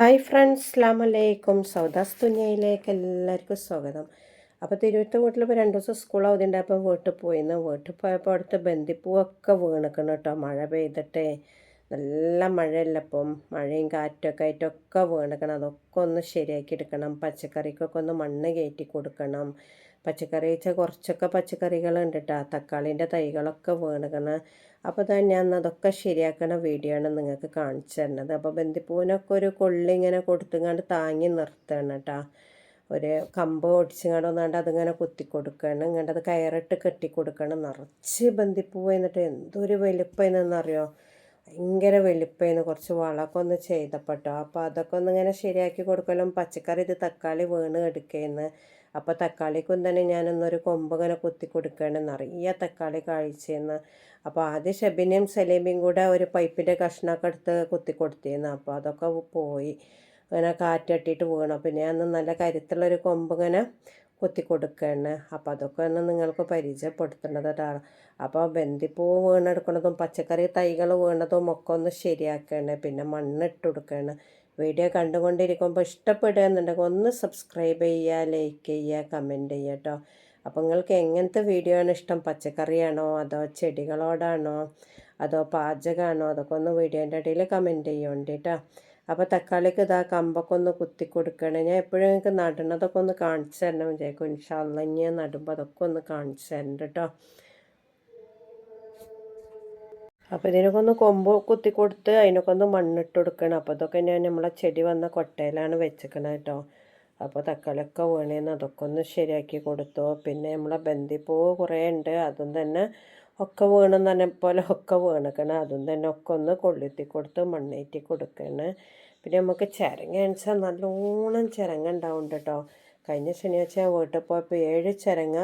Hi friends slam അലൈക്കും സൗദാസ് തുനിയയിലേക്ക് എല്ലാവർക്കും സ്വാഗതം. അപ്പോൾ തിരുവനന്തപുരത്ത് വീട്ടിൽ ഇപ്പോൾ രണ്ട് ദിവസം സ്കൂൾ അവധിയുണ്ടായപ്പോൾ വീട്ടിൽ പോയിന്ന്. വീട്ടിൽ പോയപ്പോൾ അടുത്ത് ബന്ദിപ്പൂവൊക്കെ വീണിക്കണം കേട്ടോ മഴ പെയ്തിട്ടേ. നല്ല മഴയല്ല ഇപ്പം മഴയും കാറ്റൊക്കെ ആയിട്ടൊക്കെ വീണിക്കണം. അതൊക്കെ ഒന്ന് ശരിയാക്കി എടുക്കണം. പച്ചക്കറിക്കൊക്കെ ഒന്ന് മണ്ണ് കയറ്റി കൊടുക്കണം. പച്ചക്കറി വെച്ചാൽ കുറച്ചൊക്കെ പച്ചക്കറികളുണ്ട് കേട്ടോ തക്കാളിന്റെ തൈകളൊക്കെ വീണുകണ് അപ്പോൾ തന്നെ ഞാൻ അതൊക്കെ ശരിയാക്കണ വീഡിയോ ആണ് നിങ്ങൾക്ക് കാണിച്ചു തരുന്നത്. അപ്പോൾ ബന്ദിപ്പൂവിനൊക്കെ ഒരു കൊള്ളി ഇങ്ങനെ കൊടുത്തുങ്ങാണ്ട് താങ്ങി നിർത്തണം കേട്ടോ ഒരു കമ്പ് ഒടിച്ചുങ്ങാണ്ട് ഒന്നാണ്ട് അതിങ്ങനെ കുത്തി കൊടുക്കണം. ഇങ്ങോട്ട് അത് കയറിട്ട് കെട്ടി കൊടുക്കണം. നിറച്ച് ബന്ദിപ്പൂ എന്നിട്ട് എന്തൊരു വലിപ്പമെന്നറിയോ ഭയങ്കര വലിപ്പമായിരുന്നു കുറച്ച് വളമൊക്കെ ഒന്ന് ചെയ്തപ്പെട്ടോ. അപ്പോൾ അതൊക്കെ ഒന്ന് ഇങ്ങനെ ശരിയാക്കി കൊടുക്കലും പച്ചക്കറി ഇത് തക്കാളി വീണ് എടുക്കുന്ന അപ്പോൾ തക്കാളിക്കും തന്നെ ഞാനൊന്നൊരു കൊമ്പ് ഇങ്ങനെ കുത്തി കൊടുക്കുകയാണ് നിറയെ തക്കാളി കാഴ്ചയെന്ന് അപ്പോൾ ആദ്യം ഷെബിനെയും സലീമിയും കൂടെ ഒരു പൈപ്പിന്റെ കഷ്ണമൊക്കെ എടുത്ത് കുത്തി കൊടുത്തിരുന്നു അപ്പോൾ അതൊക്കെ പോയി. അങ്ങനെ കാറ്റട്ടിയിട്ട് വീണു. പിന്നെ അന്ന് നല്ല കരുത്തുള്ളൊരു കൊമ്പ് ഇങ്ങനെ കുത്തി കൊടുക്കുകയാണ് അപ്പോൾ അതൊക്കെ തന്നെ നിങ്ങൾക്ക് പരിചയപ്പെടുത്തേണ്ടതാണ് അപ്പോൾ ബന്ദിപ്പൂ വീണെടുക്കുന്നതും പച്ചക്കറി തൈകൾ വീണതും ഒക്കെ ഒന്ന് ശരിയാക്കുകയാണ് പിന്നെ മണ്ണിട്ട് കൊടുക്കുകയാണ് വീഡിയോ കണ്ടുകൊണ്ടിരിക്കുമ്പോൾ ഇഷ്ടപ്പെടുകയെന്നുണ്ടെങ്കിൽ ഒന്ന് സബ്സ്ക്രൈബ് ചെയ്യുക ലൈക്ക് ചെയ്യുക കമന്റ് ചെയ്യുക കേട്ടോ. അപ്പോൾ നിങ്ങൾക്ക് എങ്ങനത്തെ വീഡിയോ ആണ് ഇഷ്ടം? പച്ചക്കറിയാണോ? അതോ ചെടികളോടാണോ? അതോ പാചകമാണോ അതൊക്കെ ഒന്ന് വീഡിയോന്റെ ഇടയിൽ കമന്റ് ചെയ്യുന്നുണ്ട് കേട്ടോ അപ്പോൾ തക്കാളിക്ക് ഇതാ കമ്പൊക്കെ ഒന്ന് കുത്തി കൊടുക്കണേ ഞാൻ എപ്പോഴും നിങ്ങൾക്ക് നടണതൊക്കെ ഒന്ന് കാണിച്ചു തരണം വിചാരിക്കും. ഇൻഷാല്ല നടുമ്പോൾ അതൊക്കെ ഒന്ന് കാണിച്ചു തരണം കേട്ടോ. അപ്പോൾ ഇതിനൊക്കെ ഒന്ന് കൊമ്പ് കുത്തി കൊടുത്ത് അതിനൊക്കെ ഒന്ന് മണ്ണിട്ട് കൊടുക്കണം. അപ്പോൾ അതൊക്കെ ഞാൻ നമ്മളെ ചെടി വന്ന കൊട്ടയിലാണ് വെച്ചേക്കണത് കേട്ടോ. അപ്പോൾ തക്കാളിയൊക്കെ വീണേന്ന് അതൊക്കെ ഒന്ന് ശരിയാക്കി കൊടുത്തു. പിന്നെ നമ്മളെ ബന്ദിപ്പൂവ് കുറേ ഉണ്ട് അതും തന്നെ ഒക്കെ വീണെന്ന് തന്നെ പോലെ ഒക്കെ വീണക്കണം. അതും തന്നെ ഒക്കെ ഒന്ന് കൊള്ളിത്തി കൊടുത്ത് മണ്ണേറ്റി കൊടുക്കണം. പിന്നെ നമുക്ക് ചിരങ്ങ വെച്ചാൽ നല്ലോണം ചിരങ്ങ ഉണ്ടാവുന്നുണ്ട് കേട്ടോ കഴിഞ്ഞ ശനിയാഴ്ച വീട്ടിൽ പോയപ്പോൾ ഏഴ് ചിരങ്ങ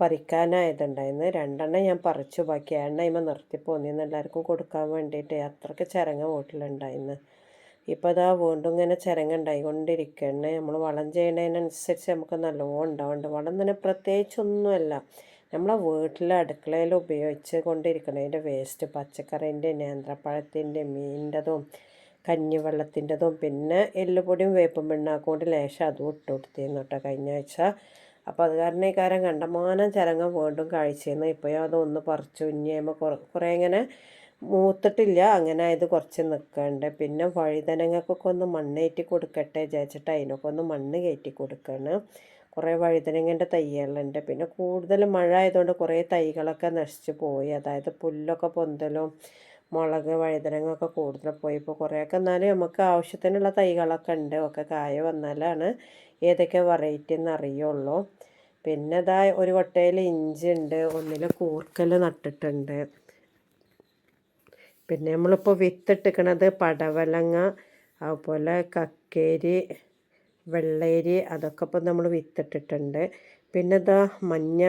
പറിക്കാനായതുണ്ടായിരുന്നു. രണ്ടെണ്ണം ഞാൻ പറിച്ചു ബാക്കി എണ്ണ ഇമ്മ നിർത്തി പോന്നിന്ന് എല്ലാവർക്കും കൊടുക്കാൻ വേണ്ടിയിട്ട് അത്രയ്ക്ക് ചിരങ്ങ വീട്ടിലുണ്ടായിരുന്നു ഇപ്പോൾ അതാ വീണ്ടും ഇങ്ങനെ ചിരങ്ങുണ്ടായി കൊണ്ടിരിക്കണേ നമ്മൾ വളം ചെയ്യുന്നതിനനുസരിച്ച് നമുക്ക് നല്ലോണം ഉണ്ടാവുന്നുണ്ട് വളം തന്നെ പ്രത്യേകിച്ചൊന്നുമല്ല. നമ്മളെ വീട്ടിലെ അടുക്കളയിൽ ഉപയോഗിച്ച് കൊണ്ടിരിക്കണതിന്റെ വേസ്റ്റ് പച്ചക്കറീന്റെ നേന്ത്രപ്പഴത്തിന്റെ മീനിന്റെതും കഞ്ഞിവെള്ളത്തിന്റെതും പിന്നെ എല്ലുപൊടിയും വേപ്പും പെണ്ണാക്കൊണ്ട് കൊണ്ട് ലേശം അതും ഇട്ട് കൊടുത്തിരുന്നു കേട്ടോ കഴിഞ്ഞ ആഴ്ച. അപ്പോൾ അത് കാരണം ഈ കാര്യം കണ്ടമാനം ചരങ്ങ വീണ്ടും കഴിച്ചിരുന്നു ഇപ്പോഴും അതൊന്ന് പറിച്ചു. ഇനിയുമ്പോൾ കുറേ ഇങ്ങനെ മൂത്തിട്ടില്ല. അങ്ങനെ ഇത് കുറച്ച് നിൽക്കണ്ട് പിന്നെ വഴുതനങ്ങൾക്കൊക്കെ ഒന്ന് മണ്ണേറ്റി കൊടുക്കട്ടെ വിചാരിച്ചിട്ട് അതിനൊക്കെ ഒന്ന് മണ്ണ് കയറ്റി കൊടുക്കണം. കുറേ വഴുതനങ്ങന്റെ തൈകളുണ്ട്. പിന്നെ കൂടുതൽ മഴ ആയതുകൊണ്ട് കുറേ തൈകളൊക്കെ നശിച്ചു പോയി. അതായത് പുല്ലൊക്കെ പൊന്തലും മുളക് വഴുതനങ്ങൊക്കെ കൂടുതൽ പോയി. ഇപ്പോൾ കുറേയൊക്കെ എന്നാലും നമുക്ക് ആവശ്യത്തിനുള്ള തൈകളൊക്കെ ഉണ്ട്. ഒക്കെ കായ വന്നാലാണ് ഏതൊക്കെ വെറൈറ്റി എന്ന് അറിയുള്ളൂ. പിന്നെ ഇതാ ഒരു കൊട്ടയിൽ ഇഞ്ചി ഉണ്ട് ഒന്നിൽ കൂർക്കൽ നട്ടിട്ടുണ്ട്. പിന്നെ നമ്മളിപ്പോൾ വിത്തിട്ടിക്കണത് പടവലങ്ങ അതുപോലെ കക്കേരി വെള്ളേരി അതൊക്കെ ഇപ്പം നമ്മൾ വിത്തിട്ടിട്ടുണ്ട്. പിന്നെ ഇതാ മഞ്ഞ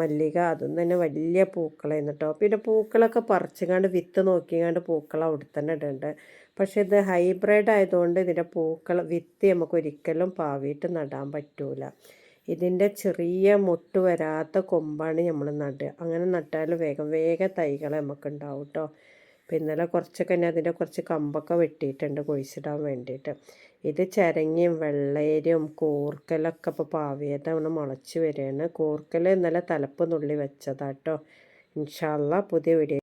മല്ലിക അതും തന്നെ വലിയ പൂക്കളായിരുന്നു കേട്ടോ പിന്നെ പൂക്കളൊക്കെ പറിച്ചുകൊണ്ട് വിത്ത് നോക്കിയങ്ങാണ്ട് പൂക്കൾ അവിടെ തന്നെ ഇടുന്നുണ്ട് പക്ഷേ ഇത് ഹൈബ്രിഡ് ആയതുകൊണ്ട് ഇതിന്റെ പൂക്കൾ വിത്ത് നമുക്ക് ഒരിക്കലും പാവിയിട്ട് നടാൻ പറ്റൂല. ഇതിന്റെ ചെറിയ മുട്ട് വരാത്ത കൊമ്പാണ് നമ്മൾ നടുക അങ്ങനെ നട്ടാൽ വേഗം വേഗം തൈകൾ നമുക്ക് ഉണ്ടാവും കേട്ടോ അപ്പം ഇന്നലെ കുറച്ചൊക്കെ തന്നെ അതിന്റെ കുറച്ച് കമ്പൊക്കെ വെട്ടിയിട്ടുണ്ട് കുഴിച്ചിടാൻ വേണ്ടിയിട്ട്. ഇത് ചരങ്ങിയും വെള്ളേരും കൂർക്കലൊക്കെ ഇപ്പോൾ പാവിയതാണ് മുളച്ച് വരികയാണ്. കൂർക്കൽ ഇന്നലെ തലപ്പ് നുള്ളി വെച്ചതാട്ടോ. ഇൻഷാല്ല പുതിയ വീഡിയോ